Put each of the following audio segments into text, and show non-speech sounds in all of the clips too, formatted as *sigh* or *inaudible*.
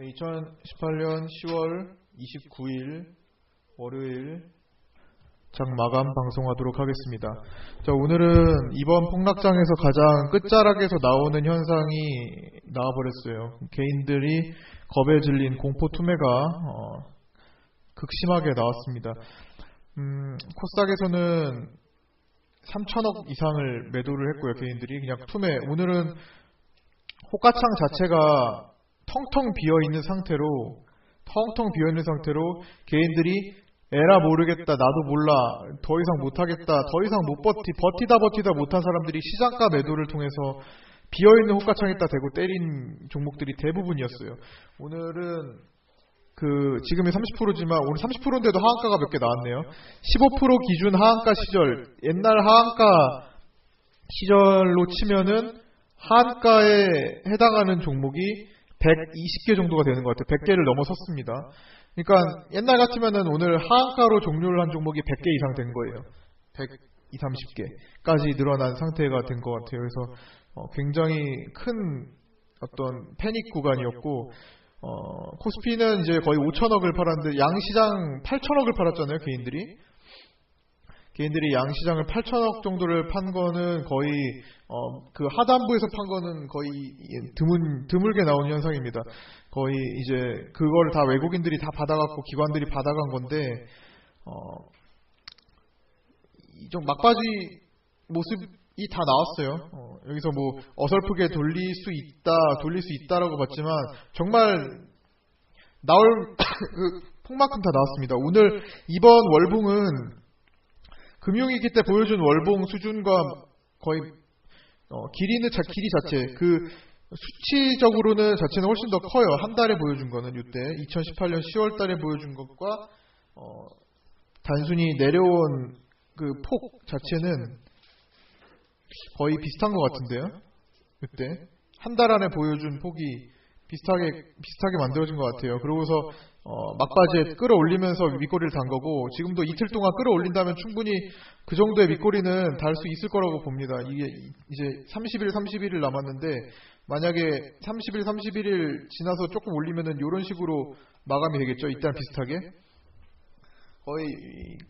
2018년 10월 29일 월요일 장 마감 방송하도록 하겠습니다. 자, 오늘은 이번 폭락장에서 가장 끝자락에서 나오는 현상이 나와버렸어요. 개인들이 겁에 질린 공포 투매가 어, 극심하게 나왔습니다. 음, 코스닥에서는 3천억 이상을 매도를 했고요, 개인들이 그냥 투매. 오늘은 호가창 자체가 텅텅 비어 있는 상태로 텅텅 비어 있는 상태로 개인들이 에라 모르겠다 나도 몰라 더 이상 못하겠다 더 이상 못 버티 버티다 버티다 못한 사람들이 시장가 매도를 통해서 비어 있는 호가창에다 대고 때린 종목들이 대부분이었어요. 오늘은 그 지금이 30%지만 오늘 30%인데도 하한가가 몇 개 나왔네요. 15% 기준 하한가 시절 옛날 하한가 시절로 치면은 하한가에 해당하는 종목이 120개 정도가 되는 것 같아요. 100개를 넘어섰습니다. 그러니까 옛날 같으면은 오늘 하한가로 종료를 한 종목이 100개 이상 된 거예요. 100, 2, 30개까지 늘어난 상태가 된 것 같아요. 그래서 어, 굉장히 큰 어떤 패닉 구간이었고 어, 코스피는 이제 거의 5천억을 팔았는데 양시장 8천억을 팔았잖아요. 개인들이. 개인들이 양시장을 8천억 정도를 판 거는 거의 어, 그 하단부에서 판 거는 거의 드문 드물게 나오는 현상입니다. 거의 이제 그걸 다 외국인들이 다 받아갖고 기관들이 받아간 건데 어, 좀 막바지 모습이 다 나왔어요. 어, 여기서 뭐 어설프게 돌릴 수 있다, 돌릴 수 있다라고 봤지만 정말 나올 *coughs* 그 폭만큼 다 나왔습니다. 오늘 이번 월봉은 금융위기 때 보여준 월봉 수준과 거의 어, 길이는 자, 길이 자체 그 수치적으로는 자체는 훨씬 더 커요. 한 달에 보여준 거는 이때 2018년 10월 달에 보여준 것과 어, 단순히 내려온 그 폭 자체는 거의 비슷한 것 같은데요. 그때 한 달 안에 보여준 폭이 비슷하게 비슷하게 만들어진 것 같아요. 그러고서 어, 막바지에 끌어올리면서 밑꼬리를 단 거고 지금도 이틀 동안 끌어올린다면 충분히 그 정도의 밑꼬리는 달 수 있을 거라고 봅니다. 이게 이제 30일, 31일 남았는데 만약에 30일, 31일 지나서 조금 올리면은 이런 식으로 마감이 되겠죠. 이때랑 비슷하게 거의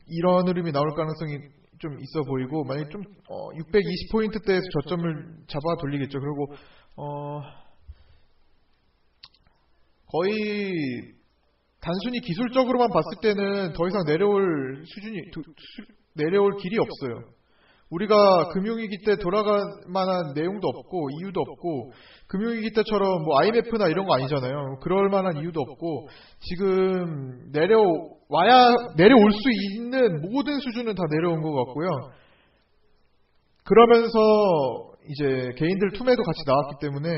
이런 흐름이 나올 가능성이 좀 있어 보이고 만약 좀 어, 620포인트대에서 저점을 잡아 돌리겠죠. 그리고 어, 거의 단순히 기술적으로만 봤을 때는 더 이상 내려올 수준이 두, 수, 내려올 길이 없어요. 우리가 금융위기 때 돌아갈 만한 내용도 없고 이유도 없고 금융위기 때처럼 뭐 IMF나 이런 거 아니잖아요. 그럴 만한 이유도 없고 지금 내려와야 내려올 수 있는 모든 수준은 다 내려온 것 같고요. 그러면서 이제 개인들 투매도 같이 나왔기 때문에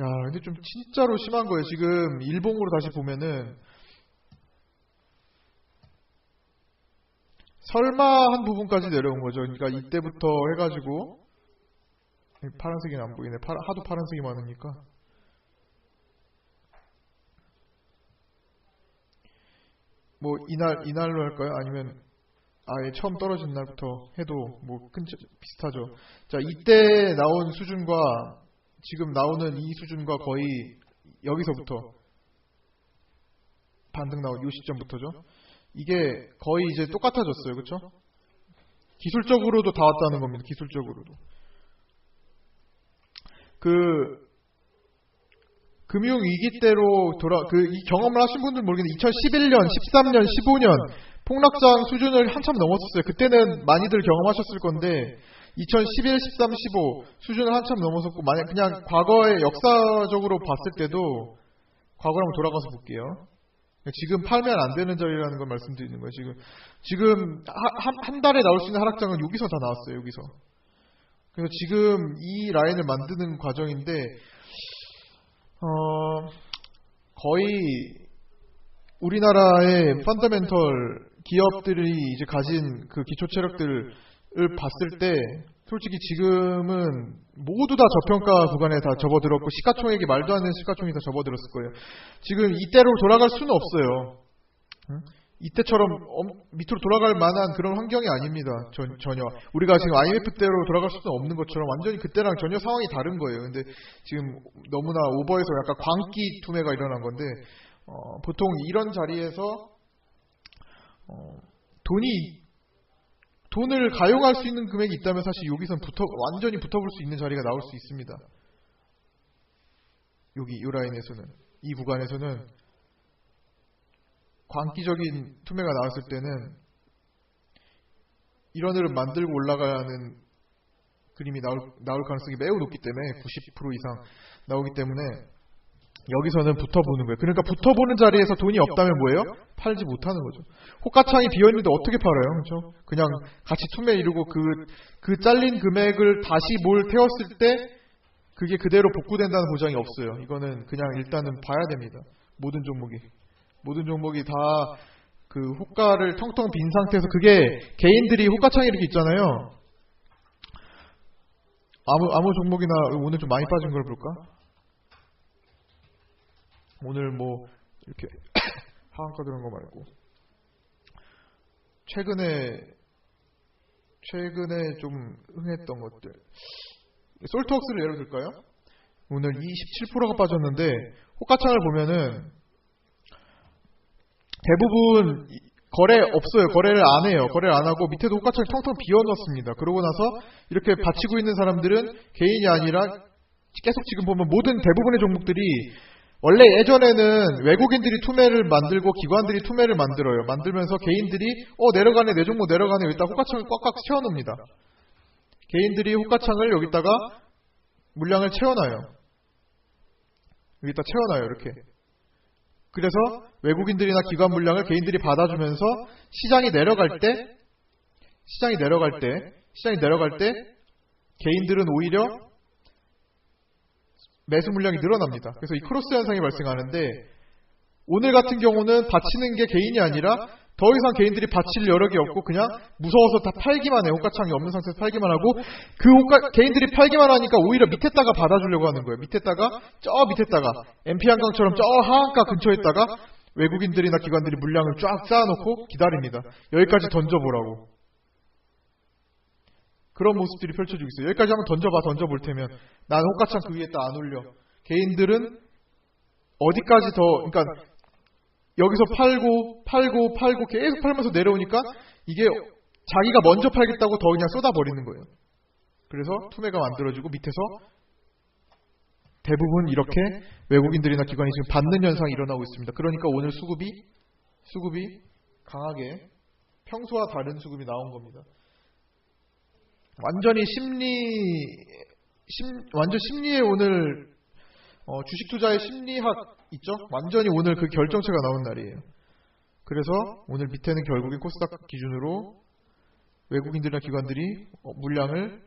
야 근데 좀 진짜로 심한 거예요. 지금 일봉으로 다시 보면은 설마 한 부분까지 내려온 거죠. 그러니까 이때부터 해가지고 파란색이 안 보이네. 파, 하도 파란색이 많으니까. 뭐 이날 이날로 할까요? 아니면 아예 처음 떨어진 날부터 해도 뭐 큰, 비슷하죠. 자 이때 나온 수준과 지금 나오는 이 수준과 거의 여기서부터 반등 나온 이 시점부터죠. 이게 거의 이제 똑같아졌어요. 그렇죠? 기술적으로도 다 왔다는 겁니다. 기술적으로도. 그 금융 위기 때로 돌아 그 이 경험을 하신 분들 모르겠는데 2011년, 13년, 15년 폭락장 수준을 한참 넘었었어요. 그때는 많이들 경험하셨을 건데 2011, 13, 15 수준을 한참 넘어섰고 만약 그냥 과거의 역사적으로 봤을 때도 과거로 한번 돌아가서 볼게요. 지금 팔면 안 되는 자리라는 걸 말씀드리는 거예요. 지금 지금 한, 한 달에 나올 수 있는 하락장은 여기서 다 나왔어요. 여기서. 그래서 지금 이 라인을 만드는 과정인데 어, 거의 우리나라의 펀더멘털 기업들이 이제 가진 그 기초 체력들 을 봤을 때 솔직히 지금은 모두 다 저평가 구간에 다 접어들었고 시가총액이 말도 안 되는 시가총액이 다 접어들었을 거예요. 지금 이때로 돌아갈 수는 없어요. 이때처럼 엄- 밑으로 돌아갈 만한 그런 환경이 아닙니다. 전, 전혀. 우리가 지금 IMF 때로 돌아갈 수는 없는 것처럼 완전히 그때랑 전혀 상황이 다른 거예요. 근데 지금 너무나 오버해서 약간 광기 투매가 일어난 건데 어, 보통 이런 자리에서 어, 돈이 돈을 가용할 수 있는 금액이 있다면 사실 여기선 붙어 완전히 붙어볼 수 있는 자리가 나올 수 있습니다. 여기 이 라인에서는 이 구간에서는 광기적인 투매가 나왔을 때는 이런 흐름 만들고 올라가는 그림이 나올, 나올 가능성이 매우 높기 때문에 90% 이상 나오기 때문에 여기서는 붙어보는 거예요. 그러니까 붙어보는 자리에서 돈이 없다면 뭐예요? 팔지 못하는 거죠. 호가창이 비어있는데 어떻게 팔아요? 그렇죠? 그냥 같이 투매 이루고 그, 그 잘린 금액을 다시 뭘 태웠을 때 그게 그대로 복구된다는 보장이 없어요. 이거는 그냥 일단은 봐야 됩니다. 모든 종목이. 모든 종목이 다 그 호가를 텅텅 빈 상태에서 그게 개인들이 호가창이 이렇게 있잖아요. 아무 아무 종목이나 오늘 좀 많이 빠진 걸 볼까? 오늘 뭐 이렇게 *coughs* 하한가 들은 거 말고 최근에 최근에 좀 흥했던 것들 솔트웍스를 예를 들까요? 오늘 27%가 빠졌는데 호가창을 보면은 대부분 이- 거래 없어요. 거래를 안 해요. 거래를 안 하고 밑에도 호가창을 텅텅 비워놓습니다. 그러고 나서 이렇게 받치고 있는 사람들은 개인이 아니라 계속 지금 보면 모든 대부분의 종목들이 원래 예전에는 외국인들이 투매를 만들고 기관들이 투매를 만들어요. 만들면서 개인들이 어 내려가네 내 종목 내려가네 여기다 호가창을 꽉꽉 채워놓습니다. 개인들이 호가창을 여기다가 물량을 채워놔요. 여기다 채워놔요 이렇게. 그래서 외국인들이나 기관 물량을 개인들이 받아주면서 시장이 내려갈 때 시장이 내려갈 때 시장이 내려갈 때 개인들은 오히려 매수 물량이 늘어납니다. 그래서 이 크로스 현상이 발생하는데 오늘 같은 경우는 받치는 게 개인이 아니라 더 이상 개인들이 받칠 여력이 없고 그냥 무서워서 다 팔기만 해. 호가창이 없는 상태에서 팔기만 하고 그 호가 개인들이 팔기만 하니까 오히려 밑에다가 받아주려고 하는 거예요. 밑에다가 저 밑에다가 MP 한강처럼 저 하한가 근처에다가 외국인들이나 기관들이 물량을 쫙 쌓아놓고 기다립니다. 여기까지 던져보라고. 그런 모습들이 펼쳐지고 있어요. 여기까지 한번 던져봐, 던져볼 테면 난 호가창 그 위에다 안 올려. 개인들은 어디까지 더, 그러니까 여기서 팔고 팔고 팔고 계속 팔면서 내려오니까 이게 자기가 먼저 팔겠다고 더 그냥 쏟아버리는 거예요. 그래서 투매가 만들어지고 밑에서 대부분 이렇게 외국인들이나 기관이 지금 받는 현상이 일어나고 있습니다. 그러니까 오늘 수급이 수급이 강하게 평소와 다른 수급이 나온 겁니다. 완전히 심리 심 완전 심리에 오늘 어, 주식 투자의 심리학 있죠? 완전히 오늘 그 결정체가 나온 날이에요. 그래서 오늘 밑에는 결국엔 코스닥 기준으로 외국인들이나 기관들이 어, 물량을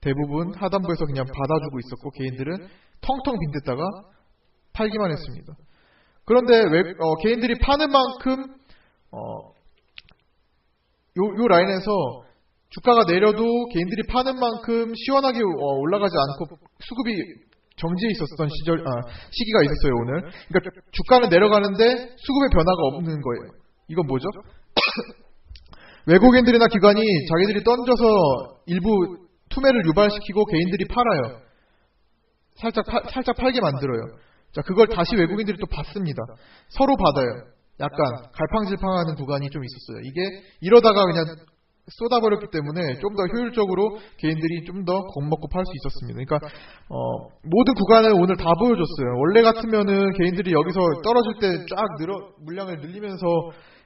대부분 하단부에서 그냥 받아주고 있었고 개인들은 텅텅 빈데다가 팔기만 했습니다. 그런데 외- 어, 개인들이 파는 만큼 어, 요, 요 라인에서 주가가 내려도 개인들이 파는 만큼 시원하게 어, 올라가지 않고 수급이 정지해 있었던 시절 아, 시기가 있었어요 오늘. 그러니까 주가는 내려가는데 수급의 변화가 없는 거예요. 이건 뭐죠? *coughs* 외국인들이나 기관이 자기들이 던져서 일부 투매를 유발시키고 개인들이 팔아요. 살짝 팔, 살짝 팔게 만들어요. 자 그걸 다시 외국인들이 또 받습니다. 서로 받아요. 약간 갈팡질팡하는 구간이 좀 있었어요. 이게 이러다가 그냥 쏟아버렸기 때문에 좀 더 효율적으로 개인들이 좀 더 겁먹고 팔 수 있었습니다. 그러니까 어, 모든 구간을 오늘 다 보여줬어요. 원래 같으면은 개인들이 여기서 떨어질 때 쫙 늘어 물량을 늘리면서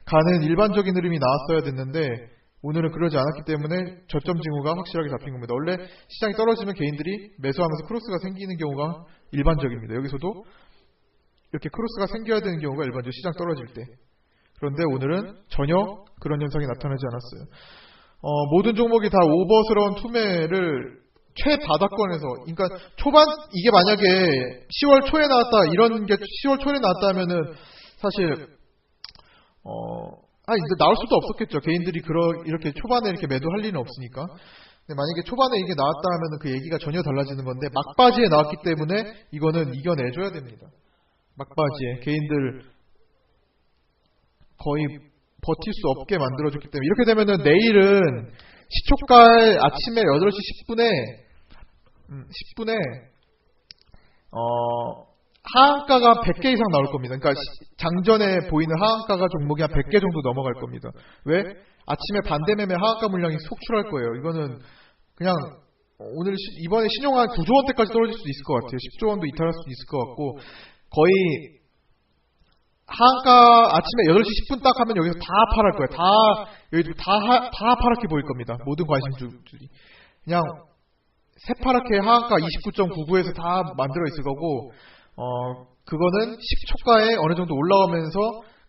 가는 일반적인 흐름이 나왔어야 됐는데 오늘은 그러지 않았기 때문에 저점 징후가 확실하게 잡힌 겁니다. 원래 시장이 떨어지면 개인들이 매수하면서 크로스가 생기는 경우가 일반적입니다. 여기서도 이렇게 크로스가 생겨야 되는 경우가 일반적 시장 떨어질 때. 그런데 오늘은 전혀 그런 현상이 나타나지 않았어요. 어, 모든 종목이 다 오버스러운 투매를 최바닥권에서, 그러니까 초반 이게 만약에 10월 초에 나왔다 이런 게 10월 초에 나왔다면은 사실 어, 아 이제 나올 수도 없었겠죠. 개인들이 그러 이렇게 초반에 이렇게 매도할 리는 없으니까. 근데 만약에 초반에 이게 나왔다 하면은 그 얘기가 전혀 달라지는 건데 막바지에 나왔기 때문에 이거는 이겨내줘야 됩니다. 막바지에 개인들 거의 버틸 수 없게 만들어줬기 때문에 이렇게 되면은 내일은 시초가 아침에 8시 10분에 10분에 어 하한가가 100개 이상 나올 겁니다. 그러니까 시- 장전에 보이는 하한가가 종목이 한 100개 정도 넘어갈 겁니다. 왜? 아침에 반대매매 하한가 물량이 속출할 거예요. 이거는 그냥 오늘 시- 이번에 신용 한 9조 원대까지 떨어질 수도 있을 것 같아요. 10조 원도 이탈할 수도 있을 것 같고 거의 하 한가 아침에 8시 10분 딱 하면 여기서 다 팔할 거예요. 다 여기 다, 하- 다 파랗게 보일 겁니다. 모든 관심주들이 그냥 새파랗게 하한가 29.99에서 다 만들어 있을 거고 어 그거는 10초가에 어느 정도 올라오면서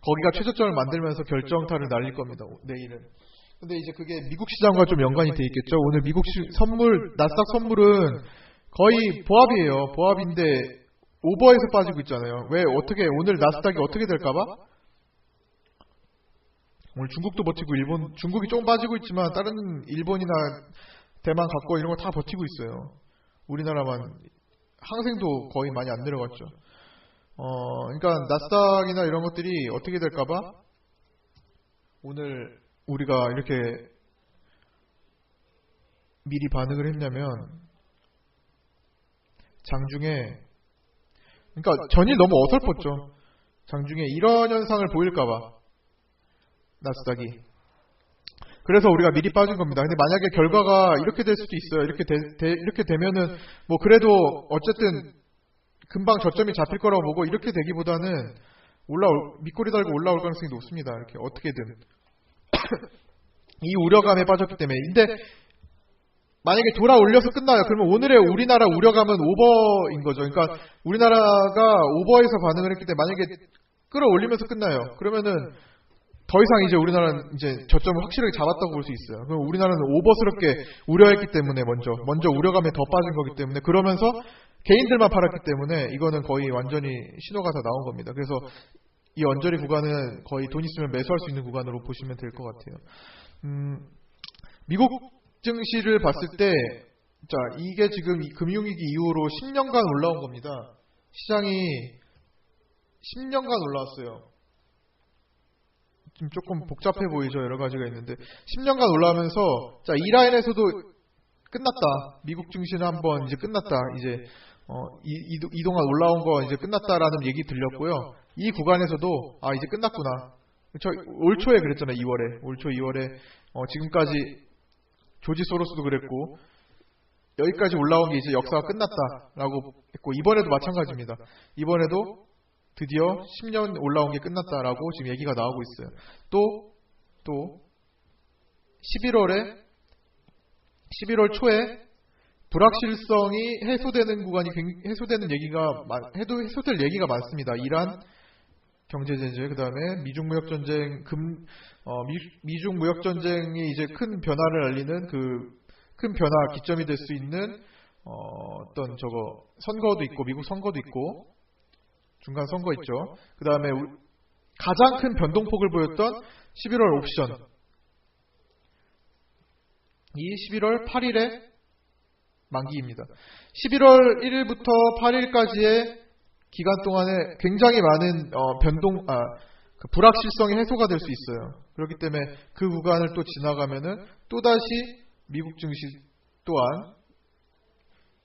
거기가 최저점을 만들면서 결정타를 날릴 겁니다. 내일은. 근데 이제 그게 미국 시장과 좀 연관이 돼 있겠죠. 오늘 미국 시- 선물 나스닥 선물은 거의 보합이에요. 보합인데 오버해서 빠지고 있잖아요. 왜 어떻게 오늘 나스닥이 어떻게 될까봐? 오늘 중국도 버티고 일본 중국이 조금 빠지고 있지만 다른 일본이나 대만 갖고 이런 거 다 버티고 있어요. 우리나라만 항생도 거의 많이 안 내려갔죠. 어, 그러니까 나스닥이나 이런 것들이 어떻게 될까봐 오늘 우리가 이렇게 미리 반응을 했냐면 장중에 그러니까 전일 너무 어설펐죠. 장중에 이런 현상을 보일까봐 나스닥이 그래서 우리가 미리 빠진 겁니다. 근데 만약에 결과가 이렇게 될 수도 있어요. 이렇게 되, 되- 이렇게 되면은 뭐 그래도 어쨌든 금방 저점이 잡힐 거라고 보고 이렇게 되기보다는 올라올 밑꼬리 달고 올라올 가능성이 높습니다. 이렇게 어떻게든 *coughs* 이 우려감에 빠졌기 때문에 근데 만약에 돌아 올려서 끝나요. 그러면 오늘의 우리나라 우려감은 오버인 거죠. 그러니까 우리나라가 오버해서 반응을 했기 때문에 만약에 끌어올리면서 끝나요. 그러면은 더 이상 이제 우리나라는 이제 저점을 확실하게 잡았다고 볼 수 있어요. 그럼 우리나라는 오버스럽게 우려했기 때문에 먼저 먼저 우려감에 더 빠진 거기 때문에 그러면서 개인들만 팔았기 때문에 이거는 거의 완전히 신호가 다 나온 겁니다. 그래서 이 언저리 구간은 거의 돈 있으면 매수할 수 있는 구간으로 보시면 될 것 같아요. 음, 미국 증시를 봤을 때, 자, 이게 지금 이 금융위기 이후로 10년간 올라온 겁니다. 시장이 10년간 올라왔어요. 좀 조금 복잡해 보이죠. 여러 가지가 있는데 10년간 올라오면서 자, 이 라인에서도 끝났다. 미국 증시는 한번 이제 끝났다. 이제 어, 이, 이- 이 동안 올라온 거 이제 끝났다라는 얘기 들렸고요. 이 구간에서도 아 이제 끝났구나. 저올 초에 그랬잖아요. 2월에 올 초 2월에 어, 지금까지 조지 소로스도 그랬고 여기까지 올라온 게 이제 역사가 끝났다라고 했고 이번에도 마찬가지입니다. 이번에도 드디어 10년 올라온 게 끝났다라고 지금 얘기가 나오고 있어요. 또, 또, 11월에, 11월 초에 불확실성이 해소되는 구간이, 굉- 해소되는 얘기가, 많- 해도 해소될 얘기가 많습니다. 이란 경제제재, 그 다음에 미중 무역전쟁, 금, 어, 미, 중 무역전쟁이 이제 큰 변화를 알리는 그, 큰 변화 기점이 될 수 있는, 어, 어떤 저거, 선거도 있고, 미국 선거도 있고, 중간 선거 있죠. 그 다음에 가장 큰 변동폭을 보였던 11월 옵션. 이 11월 8일에 만기입니다. 11월 1일부터 8일까지의 기간 동안에 굉장히 많은 어, 변동, 아, 그 불확실성이 해소가 될 수 있어요. 그렇기 때문에 그 구간을 또 지나가면은 또다시 미국 증시 또한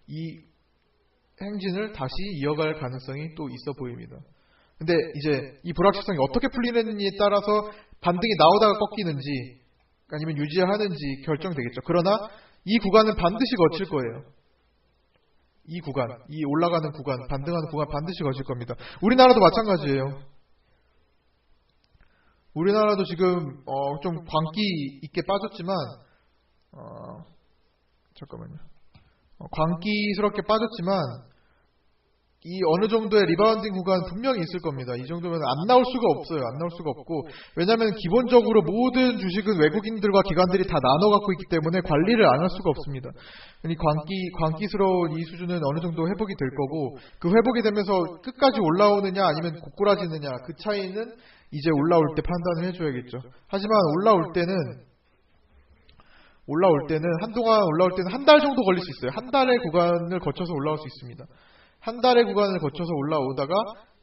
이 행진을 다시 이어갈 가능성이 또 있어 보입니다. 근데 이제 이 불확실성이 어떻게 풀리느냐에 따라서 반등이 나오다가 꺾이는지 아니면 유지하는지 결정되겠죠. 그러나 이 구간은 반드시 거칠 거예요. 이 구간, 이 올라가는 구간, 반등하는 구간 반드시 거칠 겁니다. 우리나라도 마찬가지예요. 우리나라도 지금 어, 좀 광기 있게 빠졌지만 어, 잠깐만요. 어, 광기스럽게 빠졌지만 이 어느 정도의 리바운딩 구간 분명히 있을 겁니다. 이 정도면 안 나올 수가 없어요. 안 나올 수가 없고 왜냐하면 기본적으로 모든 주식은 외국인들과 기관들이 다 나눠 갖고 있기 때문에 관리를 안 할 수가 없습니다. 이 광기 광기스러운 이 수준은 어느 정도 회복이 될 거고 그 회복이 되면서 끝까지 올라오느냐 아니면 고꾸라지느냐 그 차이는 이제 올라올 때 판단을 해줘야겠죠. 하지만 올라올 때는 올라올 때는 한동안 올라올 때는 한 달 정도 걸릴 수 있어요. 한 달의 구간을 거쳐서 올라올 수 있습니다. 한 달의 구간을 거쳐서 올라오다가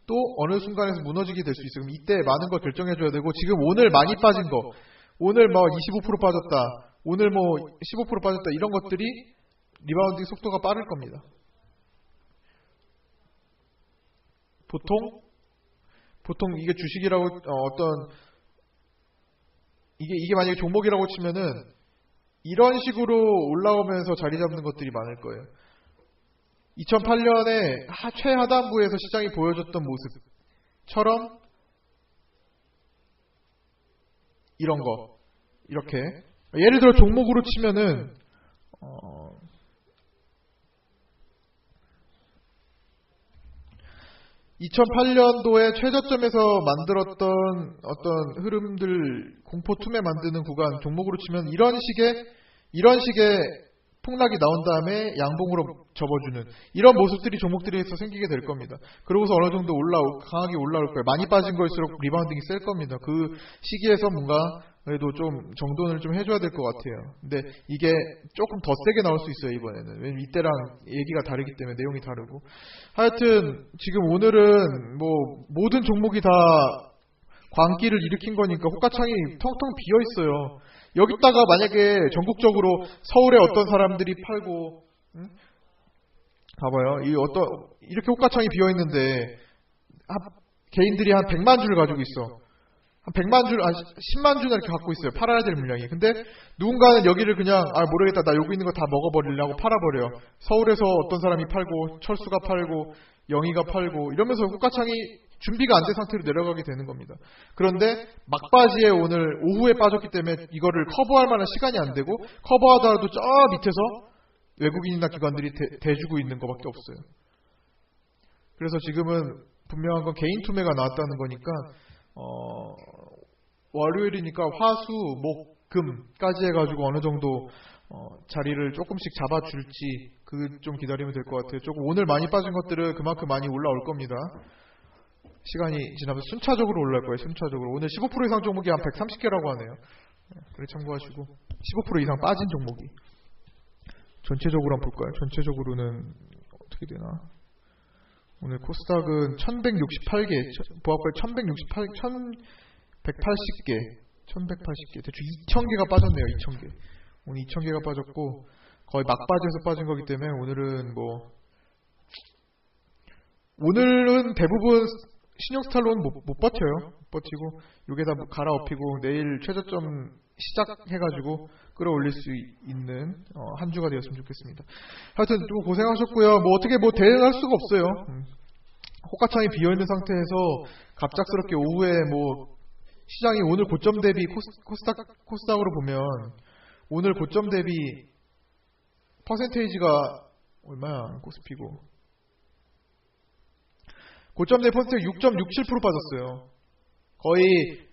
또 어느 순간에서 무너지게 될 수 있어요. 그럼 이때 많은 걸 결정해줘야 되고 지금 오늘 많이 빠진 거, 오늘 뭐 25% 빠졌다, 오늘 뭐 15% 빠졌다 이런 것들이 리바운딩 속도가 빠를 겁니다. 보통 보통 이게 주식이라고 어, 떤 이게 이게 만약에 종목이라고 치면은 이런 식으로 올라오면서 자리 잡는 것들이 많을 거예요. 2008년에 최하단부에서 시장이 보여줬던 모습처럼 이런 거 이렇게. 예를 들어 종목으로 치면은 어, (2008년도에) 최저점에서 만들었던 어떤 흐름들 공포 투매 만드는 구간 종목으로 치면 이런 식의 이런 식의 폭락이 나온 다음에 양봉으로 접어주는 이런 모습들이 종목들에서 생기게 될 겁니다. 그러고서 어느 정도 올라오 강하게 올라올 거예요. 많이 빠진 거일수록 리바운딩이 셀 겁니다. 그 시기에서 뭔가 그래도 좀 정돈을 좀 해줘야 될 것 같아요. 근데 이게 조금 더 세게 나올 수 있어요 이번에는. 왜냐면 이때랑 얘기가 다르기 때문에 내용이 다르고. 하여튼 지금 오늘은 뭐 모든 종목이 다 광기를 일으킨 거니까 호가창이 텅텅 비어 있어요. 여기다가 만약에 전국적으로 서울에 어떤 사람들이 팔고, 응? 봐봐요. 이 어떤 이렇게 호가창이 비어 있는데 개인들이 한 100만 주를 가지고 있어. 한 100만 줄, 한 10만 주나 이렇게 갖고 있어요. 팔아야 될 물량이. 근데 누군가는 여기를 그냥 아 모르겠다. 나 여기 있는 거 다 먹어버리려고 팔아버려요. 서울에서 어떤 사람이 팔고 철수가 팔고 영희가 팔고 이러면서 호가창이 준비가 안 된 상태로 내려가게 되는 겁니다. 그런데 막바지에 오늘 오후에 빠졌기 때문에 이거를 커버할 만한 시간이 안 되고 커버하더라도 저 밑에서 외국인이나 기관들이 대, 주고 있는 것밖에 없어요. 그래서 지금은 분명한 건 개인 투매가 나왔다는 거니까 어, 월요일이니까 화수, 목, 금까지 해가지고 어느 정도 어, 자리를 조금씩 잡아줄지 그 좀 기다리면 될 것 같아요. 조금 오늘 많이 빠진 것들은 그만큼 많이 올라올 겁니다. 시간이 지나면서 순차적으로 올라올 거예요. 순차적으로 오늘 15% 이상 종목이 한 130개라고 하네요. 그래 참고하시고 15% 이상 빠진 종목이 전체적으로 한번 볼까요? 전체적으로는 어떻게 되나? 오늘 코스닥은 1168개, 보합걸 1168, 1180개, 1180개, 대충 2000개가 빠졌네요, 2000개. 오늘 2000개가 빠졌고, 거의 막바지에서 빠진 거기 때문에 오늘은 뭐, 오늘은 대부분 신용스탈론 못, 못 버텨요. 못 버티고, 요게다 뭐 갈아엎히고, 내일 최저점 시작해가지고, 끌어올릴 수 있는 어, 한 주가 되었으면 좋겠습니다. 하여튼 좀 고생하셨고요. 뭐 어떻게 뭐 대응할 수가 없어요. 음. 호가창이 비어 있는 상태에서 갑작스럽게 오후에 뭐 시장이 오늘 고점 대비 코스, 닥 코스닥으로 보면 오늘 고점 대비 퍼센테이지가 얼마야 코스피고 고점 퍼센테이지 6.67% 빠졌어요. 거의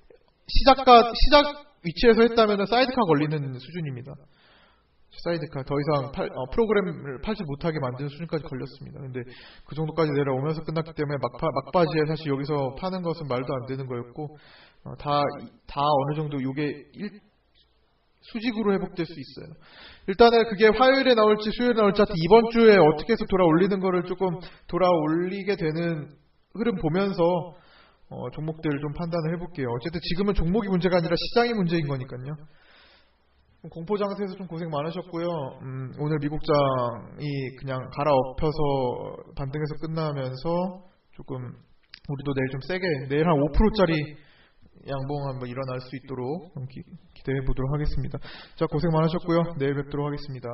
시작가 시작 위치에서 했다면 사이드카 걸리는 수준입니다. 사이드카 더 이상 팔, 어, 프로그램을 팔지 못하게 만드는 수준까지 걸렸습니다. 근데 그 정도까지 내려오면서 끝났기 때문에 막파, 막바지에 사실 여기서 파는 것은 말도 안 되는 거였고 어, 다, 다 어느 정도 이게 일, 수직으로 회복될 수 있어요. 일단은 그게 화요일에 나올지 수요일에 나올지 하여튼 이번 주에 어떻게 해서 돌아 올리는 거를 조금 돌아 올리게 되는 흐름 보면서 어, 종목들을 좀 판단을 해볼게요. 어쨌든 지금은 종목이 문제가 아니라 시장이 문제인 거니까요. 공포 장세에서 좀 고생 많으셨고요. 음, 오늘 미국장이 그냥 갈아엎혀서 반등해서 끝나면서 조금 우리도 내일 좀 세게 내일 한 5%짜리 양봉 한번 일어날 수 있도록 기, 기대해 보도록 하겠습니다. 자 고생 많으셨고요. 내일 뵙도록 하겠습니다.